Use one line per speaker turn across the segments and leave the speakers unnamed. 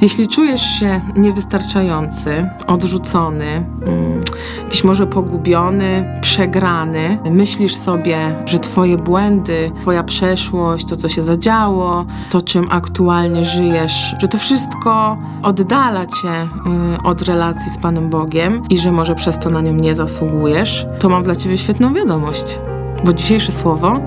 Jeśli czujesz się niewystarczający, odrzucony, mm, jakiś może pogubiony, przegrany, myślisz sobie, że Twoje błędy, Twoja przeszłość, to co się zadziało, to czym aktualnie żyjesz, że to wszystko oddala Cię y, od relacji z Panem Bogiem i że może przez to na nią nie zasługujesz, to mam dla Ciebie świetną wiadomość, bo dzisiejsze słowo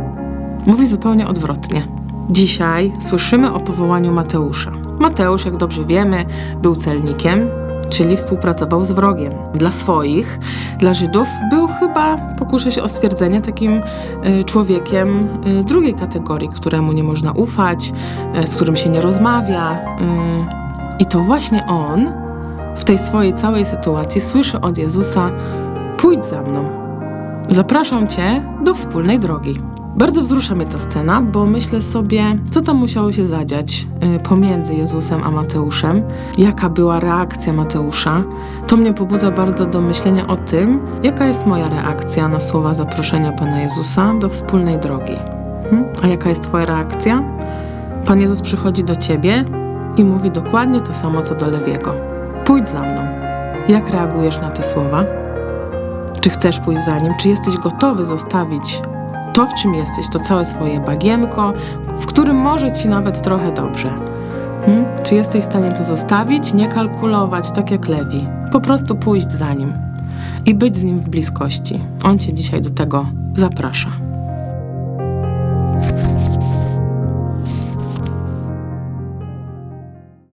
mówi zupełnie odwrotnie. Dzisiaj słyszymy o powołaniu Mateusza. Mateusz, jak dobrze wiemy, był celnikiem, czyli współpracował z wrogiem. Dla swoich, dla Żydów, był chyba, pokuszę się o stwierdzenie, takim y, człowiekiem y, drugiej kategorii, któremu nie można ufać, y, z którym się nie rozmawia. I to właśnie on w tej swojej całej sytuacji słyszy od Jezusa: Pójdź za mną. Zapraszam cię do wspólnej drogi. Bardzo wzrusza mnie ta scena, bo myślę sobie, co tam musiało się zadziać y, pomiędzy Jezusem a Mateuszem, jaka była reakcja Mateusza. To mnie pobudza bardzo do myślenia o tym, jaka jest moja reakcja na słowa zaproszenia Pana Jezusa do wspólnej drogi. Hmm? A jaka jest Twoja reakcja? Pan Jezus przychodzi do Ciebie i mówi dokładnie to samo co do Lewiego. Pójdź za mną. Jak reagujesz na te słowa? Czy chcesz pójść za nim? Czy jesteś gotowy zostawić to, w czym jesteś, to całe swoje bagienko, w którym może ci nawet trochę dobrze? Hmm? Czy jesteś w stanie to zostawić, nie kalkulować, tak jak Lewi? Po prostu pójść za nim i być z nim w bliskości. On cię dzisiaj do tego zaprasza.